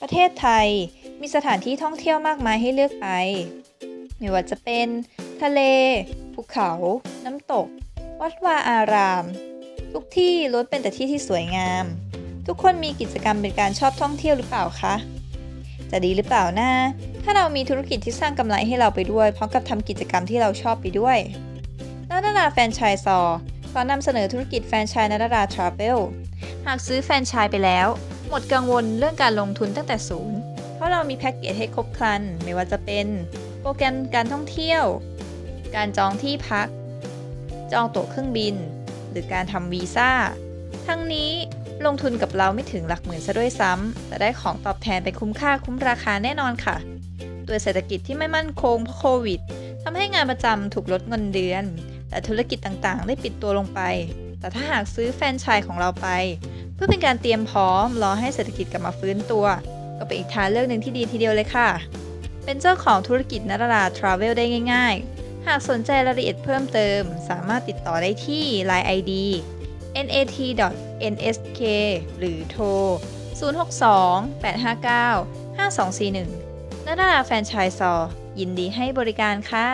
ประเทศไทยมีสถานที่ท่องเที่ยวมากมายให้เลือกไป ไม่ว่าจะเป็น ทะเล ภูเขา น้ำตก วัดวาอาราม ทุกที่ล้วนเป็นแต่ที่ที่สวยงาม ทุกคนมีกิจกรรมเป็นการชอบท่องเที่ยวหรือเปล่าคะ จะดีหรือเปล่านะ ถ้าเรามีธุรกิจที่สร้างกำไรให้เราไปด้วย พร้อมกับทำกิจกรรมที่เราชอบไปด้วยนัดดาแฟนชส์ซอขอนำเสนอธุรกิจแฟนชส์นัดดาทราเวลหากซื้อแฟนชส์ไปแล้ว หมดกังวลเรื่องการลงทุนตั้งแต่ศูนย์ เพราะเรามีแพ็กเกจให้ครบครัน ไม่ว่าจะเป็นโปรแกรมการท่องเที่ยว การจองที่พัก จองตั๋วเครื่องบิน หรือการทำวีซ่า ทั้งนี้ลงทุนกับเราไม่ถึงหลักหมื่นซะด้วยซ้ำ แต่ได้ของตอบแทนไปคุ้มค่าคุ้มราคาแน่นอนค่ะ ตัวเศรษฐกิจที่ไม่มั่นคงเพราะโควิดทำให้งานประจำถูกลดเงินเดือน แต่ธุรกิจต่างๆ ได้ปิดตัวลงไป แต่ถ้าหากซื้อแฟรนไชส์ของเราไป พื่อเป็นการเตรียมพร้อมรอให้เศรษฐกิจกลับมาฟื้นตัว ก็เป็นอีกทางเลือกหนึ่งที่ดีทีเดียวเลยค่ะ เป็นเจ้าของธุรกิจนัดราทราเวลได้ง่ายๆ หากสนใจรายละเอียดเพิ่มเติม สามารถติดต่อได้ที่ Line ID nat.nsk หรือโทร 062-859-5241นัดราแฟรนไชส์ซอ ยินดีให้บริการค่ะ